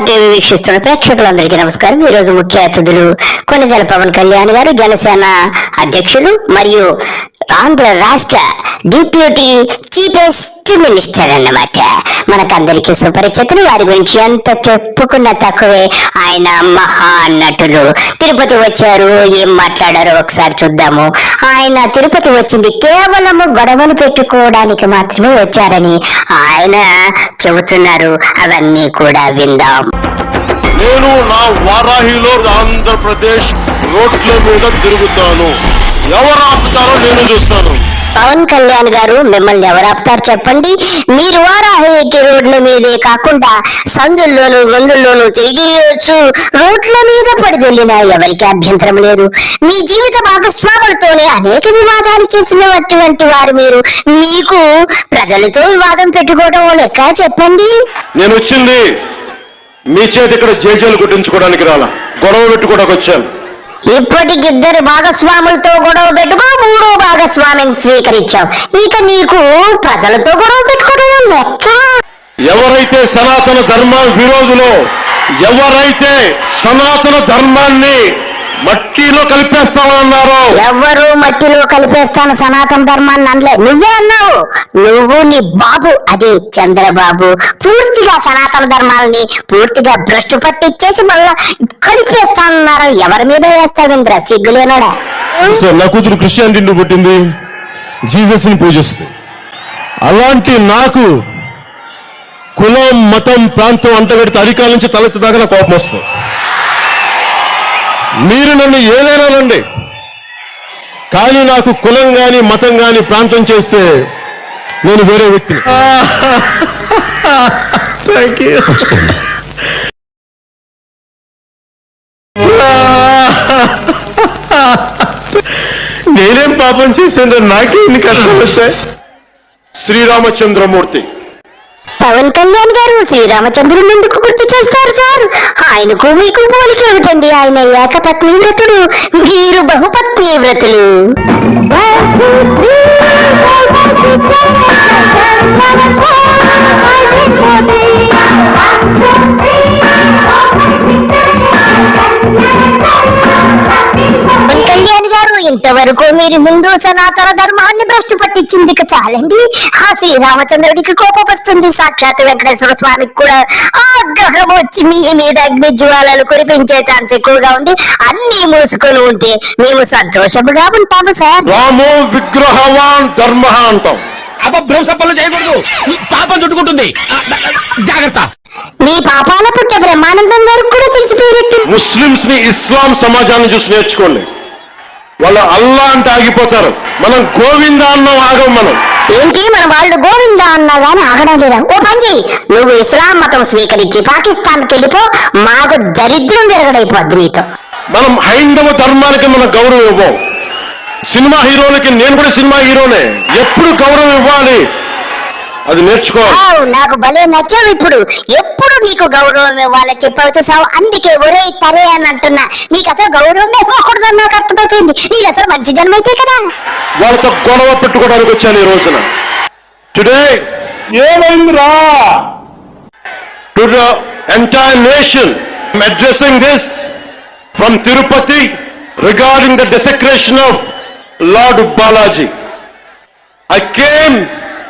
TV వీక్షిస్తున్న ప్రేక్షకులందరికీ నమస్కారం. ఈ రోజు ముఖ్య అతిథులు కొనిదెల పవన్ కళ్యాణ్ గారు జనసేన అధ్యక్షులు మరియు ఆంధ్ర రాష్ట్ర డిప్యూటీ చీఫెస్ట్ మినిస్టర్ అన్నమాట. మనకందరికీ సుపరిచితులు. వారి గురించి ఎంత చెప్పుకున్న తక్కువే. ఆయన మహా నటులు. తిరుపతి వచ్చారు. ఏం మాట్లాడారో ఒకసారి చూద్దాము. ఆయన తిరుపతి వచ్చింది కేవలము గొడవలు పెట్టుకోవడానికి మాత్రమే వచ్చారని ఆయన చెబుతున్నారు. అవన్నీ కూడా విందాం. నేను నా వారాహిలో ఆంధ్రప్రదేశ్ రోడ్ల మీద తిరుగుతాను. ఎవరు ఆపుతారో నేను చూస్తాను. పవన్ కళ్యాణ్ గారు మిమ్మల్ని ఎవరు ఆపుతారు చెప్పండి. మీరు వారాహికి రోడ్ల మీదే కాకుండా సందుల్లోనూ గొంతుల్లోనూ తిరిగియొచ్చు రోడ్ల మీద పడి వెళ్ళినా ఎవరికి అభ్యంతరం లేదు. మీ జీవిత భాగస్వాములతోనే అనేక వివాదాలు చేసినటువంటి వారు మీరు. మీకు ప్రజలతో వివాదం పెట్టుకోవడం లెక్క చెప్పండి. నేను వచ్చింది మీ చేతి ఇక్కడ జేజేలు కొట్టించుకోవడానికి రాలా. గొడవ పెట్టుకోవడానికి వచ్చాను. ఇప్పటికి ఇద్దరు భాగస్వాములతో గొడవ పెట్టుకో మూడో భాగస్వామిని స్వీకరించావు. ఇక నీకు ప్రజలతో గొడవ పెట్టుకోవడం లెక్క. ఎవరైతే సనాతన ధర్మ విరోధులో ఎవరైతే సనాతన ధర్మాన్ని మట్టిలో కలిపేస్తామన్నారో. ఎవ్వరు మట్టిలో కలిపేస్తాను సనాతన ధర్మాన్ని అనలే. నువ్వే అన్నావు. నువ్వు నీ బాబు. అదే చంద్రబాబు. పూర్తిగా సనాతన ధర్మాలని పూర్తిగా భ్రష్టు పట్టిచ్చేసి మళ్ళా కలిపేస్తానన్నారు. ఎవరి మీద వేస్తావింద్ర సిగ్గులేనాడా? సార్ నా కూతురు క్రిస్టియానిటీని పుట్టింది. జీసస్ని పూజిస్తుంది అలాంటి నాకు కులం మతం ప్రాంతం అంటగడితే అధికారుల నుంచి తలెత్తి దాకా నాకు కోపం వస్తుంది. మీరు నన్ను ఏదైనా నండి కానీ నాకు కులం గాని మతం గాని ప్రాంతం చేస్తే నేను వేరే వ్యక్తిని. థ్యాంక్ యూ నేనేం పాపం చేశాను? నాకే ఇన్ని కష్టాలు వచ్చాయి. శ్రీరామచంద్రమూర్తి. పవన్ కళ్యాణ్ గారు శ్రీరామచంద్రుని ఎందుకు గుర్తు చేస్తారు సార్? ఆయనకు మీకు పోలిక ఏమిటండి? ఆయన ఏకపత్ని వ్రతుడు మీరు బహుపత్ని వ్రతులు. గారు ఇంతవరకు మీరు హిందూ సనాతన ధర్మాన్ని భ్రష్టు పట్టించింది ఇక చాలండి. ఆ శ్రీరామచంద్రుడికి కోపం వస్తుంది. సాక్షాత్ వెంకటేశ్వర స్వామికి కూడా ఆగ్రహం వచ్చి మీ మీద అగ్ని జ్వాలలు కురిపించే ఛాన్స్ ఎక్కువగా ఉంది. అన్ని మూసుకొని ఉంటే మేము సంతోషముగా ఉంటాము సార్. రామో విగ్రహవాన్ ధర్మ అంటాం. అపభ్రంశ పనులు చేయకూడదు. పాపం చుట్టుకుంటుంది. జాగ్రత్త. మీ పాపాల పుట్ట బ్రహ్మానందం గారికి కూడా తెలిసిపోయినట్టు. ముస్లింస్ని ఇస్లాం సమాజాన్ని చూసి నేర్చుకోండి. వాళ్ళు అల్లా అంటే ఆగిపోతారు. మనం గోవింద అన్నం ఆగం మనం. ఏంటి? మన వాళ్ళు గోవిందా అన్నా గాని ఆగడం లేదా? ఓ పని చెయ్యి. నువ్వు ఇస్లాం మతం స్వీకరించి పాకిస్తాన్కి వెళ్ళిపో మాకు దరిద్రం విరగడైపోద్ది నీతో. మనం హైందవ ధర్మానికి మన గౌరవం ఇవ్వం. సినిమా హీరోలకి నేను కూడా సినిమా హీరోనే. ఎప్పుడు గౌరవం ఇవ్వాలి? అది నేర్చుకోవాలి వావ్, నాకు భలే నచ్చావు ఇప్పుడు. ఎప్పుడు నీకు గౌరవం ఇవ్వాలో చెప్పావు చూసావు? అందుకే ఒరే తరే అని అంటున్నా. నీకు అసలు గౌరవం ఇవ్వకూడదు అని నాకు అర్థమైపోయింది. నీకు అసలు మంచి జన్మైతే కదా? వాళ్ళతో గొడవ పెట్టుకోవడానికి వచ్చాను ఈ రోజున. టుడే ఏమైందిరా? To the entire nation addressing this from Tirupati regarding the desecration of Lord Balaji. I came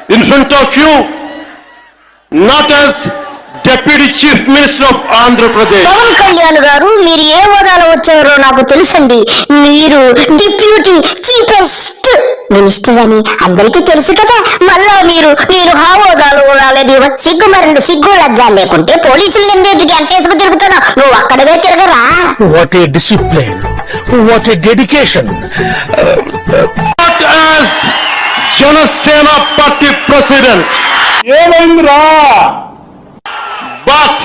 in front of you not as Deputy Chief Minister of Andhra Pradesh. Pawan Kalyan garu మీరు ఏ హోదాలో వచ్చారో నాకు తెలుసండి. మీరు deputy chiefest minister అని అందరికీ తెలుసు కదా. మళ్ళా మీరు మీరు ఆ హోదాలో రాలేదు సిగ్గు మరి సిగ్గు లజ్జ లేకుంటే పోలీసులు ఎందుకు గంటేసుకు తిరుగుతున్నావు నువ్వు అక్కడవే తిరగరా. What a discipline what a dedication Janasena Party President, ఏమైందిరా? But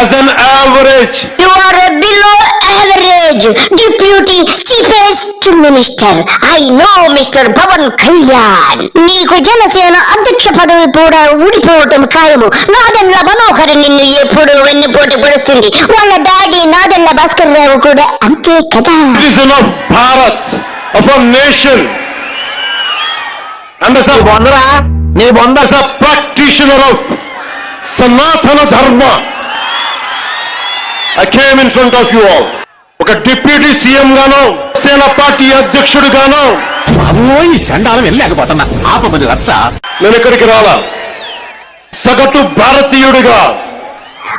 as an average you are below average deputy chiefest minister I know mister Pawan Kalyan నీకు జనసేన అధ్యక్ష పదవి కూడా ఊడిపోవటం ఖాయము. నాదెండ్ల మనోహర్ నిన్ను ఎప్పుడు వెన్నుపోటు పడుస్తుంది. వాళ్ళ డాడీ నాదెండ్ల భాస్కర్ రావు కూడా అంతే కదా. Citizen of Bharat, a, బొందరా నీ బొంద practitioner of Sanatana Dharma, I came in front of you all ఒక డిప్యూటీ సీఎం గాను సేన పార్టీ అధ్యక్షుడు గాను. ఈ సండాలం వెళ్ళలేకపోతున్నా ఆపమని రచ్చ. నేను ఇక్కడికి రాలా. సగటు భారతీయుడిగా.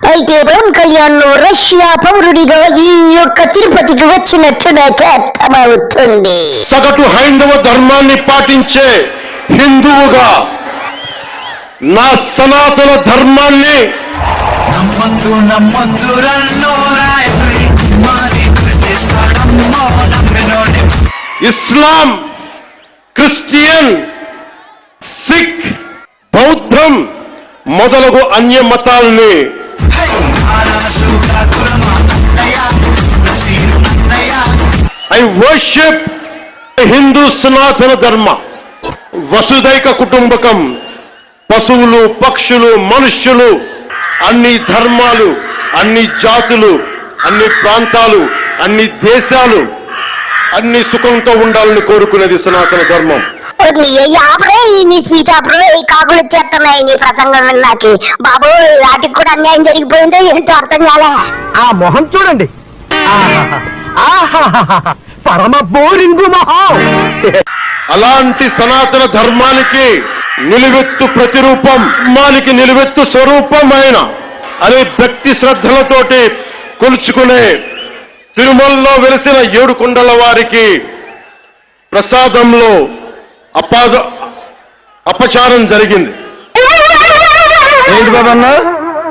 అయితే పవన్ కళ్యాణ్ రష్యా పౌరుడిగా ఈ యొక్క తిరుపతికి వచ్చినట్టు నాకు అర్థమవుతుంది సగటు హైందవ ధర్మాన్ని పాటించే హిందువుగా నా సనాతన ధర్మాన్ని నమ్మద్దు నమ్మద్దు ఇస్లాం క్రిస్టియన్ సిక్ బౌద్ధం మొదలగు అన్య మతాల్ని ఐ వర్షిప్ హిందూ సనాతన ధర్మ. వసుదైక కుటుంబకం. పశువులు పక్షులు మనుష్యులు అన్ని ధర్మాలు అన్ని జాతులు అన్ని ప్రాంతాలు అన్ని దేశాలు అన్ని సుఖంతో ఉండాలని కోరుకునేది సనాతన ధర్మం. నీ ఆపరే ఈ ఆపరే కాకులు వచ్చేస్తున్నాయి నీ ప్రసంగం విన్నాకి. బాబు వాటికి కూడా అన్యాయం జరిగిపోయిందో ఏంటో అర్థం కాలే. ఆ మొహం చూడండి. పరమ బోరింగు మొహం. అలాంటి సనాతన ధర్మానికి నిలువెత్తు ప్రతిరూపం ధర్మానికి నిలువెత్తు స్వరూపం అయిన అనే భక్తి శ్రద్ధలతోటి కొలుచుకునే తిరుమలలో వెలిసిన ఏడు కొండల వారికి ప్రసాదంలో అపాద అపచారం జరిగింది. ఏంటి బాబన్నా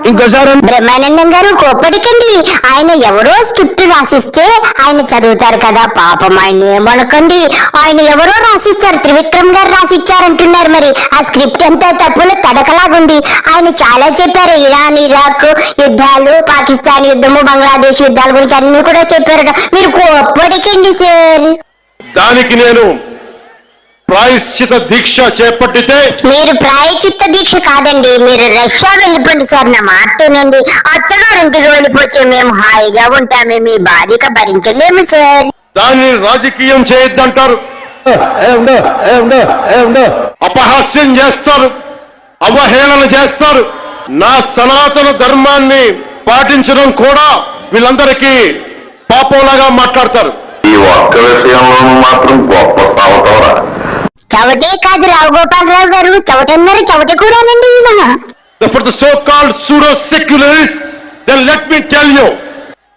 ఇంకోసారి బ్రహ్మానందం గారు కోప్పడికండి. ఆయన ఎవరో స్క్రిప్ట్ రాసిస్తే ఆయన చదువుతారు కదా. పాపం ఆయన ఏమనకండి ఆయన ఎవరో రాసిస్తారు. త్రివిక్రమ్ గారు రాసిచ్చారంటున్నారు మరి. ఆ స్క్రిప్ట్ ఎంత తప్పులో తడకలాగుంది. ఆయన చాలా చెప్పారు. ఇరాన్ ఇరాక్ యుద్ధాలు పాకిస్తాన్ యుద్ధము బంగ్లాదేశ్ యుద్ధాల గురించి అన్ని కూడా చెప్పారట. మీరు కోప్పడికండి సార్. దానికి నేను ప్రాయశ్చిత దీక్ష చేపట్టితే మీరు ప్రాయచిత్త దీక్ష కాదండి మీరు రష్యా వెళ్ళిపోండి సార్ నా మాటనండి అత్తగారింటికి వెళ్ళిపోతే మేము హాయిగా ఉంటామే మీ బాధ్యత భరించలేము సార్. దాన్ని రాజకీయం చేయొద్దంటారు. ఏ ఉండు ఏ ఉండు ఏ ఉండు. అపహాస్యం చేస్తారు అవహేళన చేస్తారు. నా సనాతన ధర్మాన్ని పాటించడం కూడా వీళ్ళందరికీ పాపంలాగా మాట్లాడతారు. ఈ ఒక్క విషయంలో మాత్రం గొప్ప సావటవరా చవటే కాదు రావు గోపాలరావు గారు చవటన్నారు చవట కూడానండి ఈయన For the so-called pseudo-secularists, then let me tell you,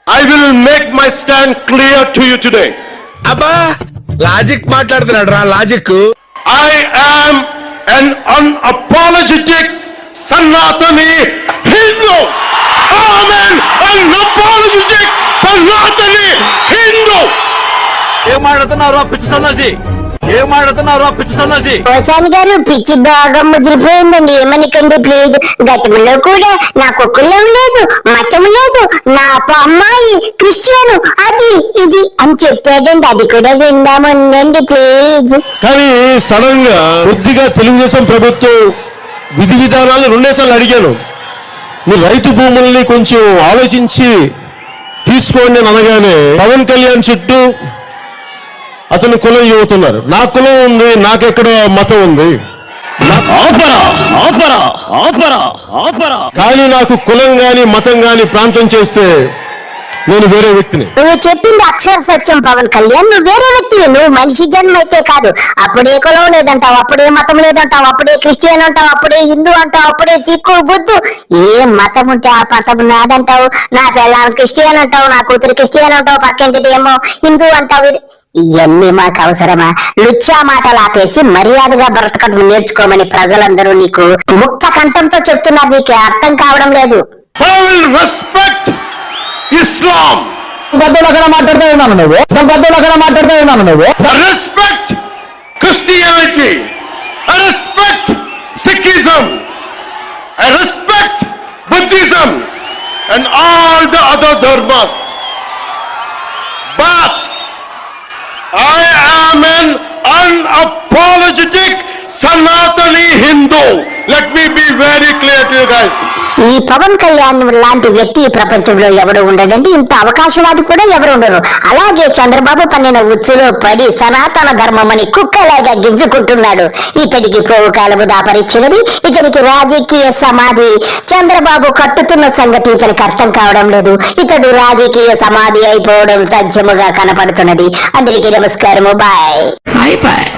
I will make my stand clear to you today. అబ్బా లాజిక్ మాట్లాడుతున్నాడు రా logic I am an unapologetic Sanatani Hindu. I am an unapologetic Sanatani Hindu. ఏం మాట్లాడుతున్నావు పిచ్చి సన్నాసి ఏం పిచ్చి సన్నాసి పోచాని గారు పిచ్చి బాగా ముదిరిపోయిందండి. ఏమనికండి ప్లీజ్ గతంలో కూడా నా కుక్కలం లేదు మచ్చం లేదు నా అమ్మాయి క్రిస్టియను అది ఇది అని చెప్పాడండి. అది కూడా విందామండి ప్లీజ్ కానీ సడన్గా కొద్దిగా తెలుగుదేశం ప్రభుత్వం విధి విధానాలను రెండేసార్లు అడిగాను. మీరు రైతు భూముల్ని కొంచెం ఆలోచించి తీసుకోండి అని అనగానే పవన్ కళ్యాణ్ చుట్టూ అతను కులం చెబుతున్నారు నా కులం ఉంది నాకెక్కడ మతం ఉంది. కానీ నాకు కులం గాని మతం గాని ప్రాంతం చేస్తే నేను వేరే వ్యక్తిని. నువ్వు చెప్పింది అక్షర సత్యం పవన్ కళ్యాణ్. నువ్వు వేరే వ్యక్తివి. నువ్వు మనిషి జన్మ అయితే కాదు. అప్పుడే కులం లేదంటావు అప్పుడే మతం లేదంటావు అప్పుడే క్రిస్టియన్ అంటావు అప్పుడే హిందూ అంటావు అప్పుడే సిక్కు బుద్ధు. ఏ మతం ఉంటే ఆ మతం నాదంటావు? నా పిల్లలు క్రిస్టియన్ అంటావు? నా కూతురు క్రిస్టియన్ అంటావు? పక్కింటిది ఏమో హిందూ అంటావు? ఇది ఇవన్నీ మాకు అవసరమా? లుచ్చా మాటలు ఆపేసి మర్యాదగా బ్రతకడం నేర్చుకోమని ప్రజలందరూ నీకు ముక్త కంఠంతో చెప్తున్నారు. నీకు అర్థం కావడం లేదు. Islam. పెద్దలు అక్కడ మాట్లాడుతూ ఉన్నాను నువ్వు. అక్కడ మాట్లాడుతూ ఉన్నాను. But I am an unapologetic Sanatani Hindu. Let me be very clear to you guys. ఈ పవన్ కళ్యాణ్ లాంటి వ్యక్తి ఈ ప్రపంచంలో ఎవడు ఉండడండి. ఇంత అవకాశవాది కూడా ఎవరు ఉండరు. అలాగే చంద్రబాబు పన్నిన ఉచ్చులో పడి సనాతన ధర్మం అని కుక్కలాగా గింజుకుంటున్నాడు. ఇతడికి పోవు కాలము దాపరిచ్చినది ఇతనికి రాజకీయ సమాధి. చంద్రబాబు కట్టుతున్న సంగతి ఇతనికి అర్థం కావడం లేదు. ఇతడు రాజకీయ సమాధి అయిపోవడం సజ్జముగా కనపడుతున్నది. అందరికీ నమస్కారము. బాయ్.